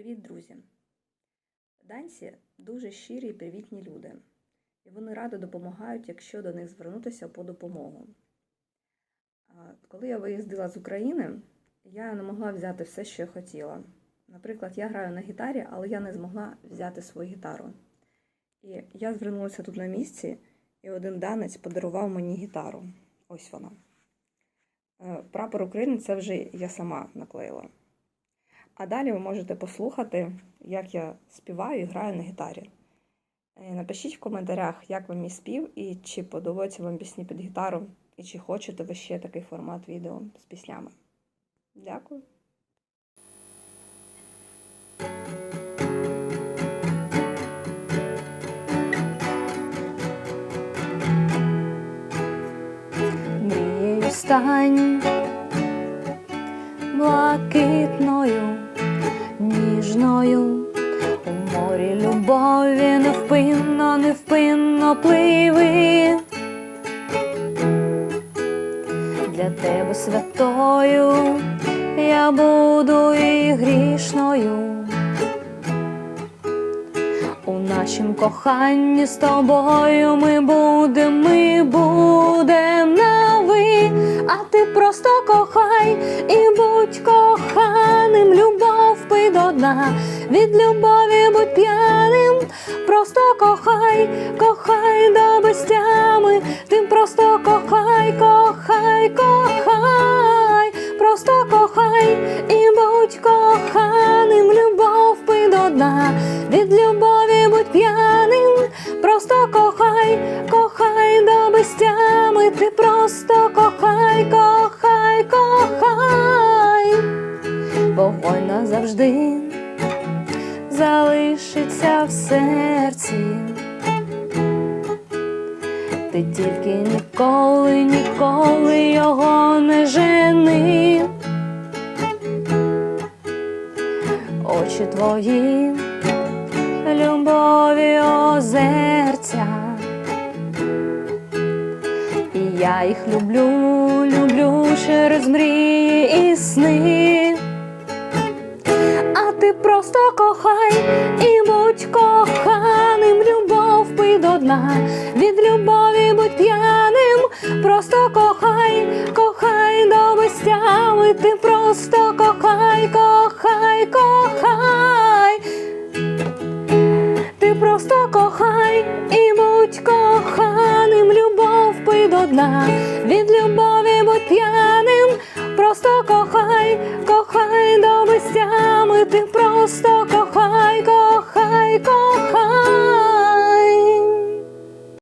Привіт, друзі! Данці дуже щирі і привітні люди, і вони радо допомагають, якщо до них звернутися по допомогу. Коли я виїздила з України, я не могла взяти все, що я хотіла. Наприклад, я граю на гітарі, але я не змогла взяти свою гітару. І я звернулася тут на місці, і один данець подарував мені гітару. Ось вона. Е, Прапор України це вже я сама наклеїла. А далі ви можете послухати, як я співаю і граю на гітарі. Е, Напишіть в коментарях, як вам мій спів і чи подобаються вам пісні під гітару, і чи хочете ви ще такий формат відео з піснями. Дякую. Мрією стань блакитною, ніжною, у морі любові невпинно, невпинно пливи. Для тебе святою я буду і грішною. У нашім коханні з тобою ми будем, ми будем на ви, а ти просто кохай і будь любов пий до дна, від любові будь п'яним, просто кохай, кохай до безтями, тим просто кохай, кохай, кохай, назавжди залишиться в серці. Ти тільки ніколи, ніколи його не жени. Очі твої, любові озерця. І я їх люблю, люблю через мрії і сни. Просто кохай і будь коханим, любов пий до дна, від любові будь п'яним, просто кохай, кохай до безтями, ти просто кохай, кохай, кохай. Ти просто кохай і будь коханим, любов пий до дна, від любові будь п'яним, просто кохай, любити просто кохай, кохай, кохай.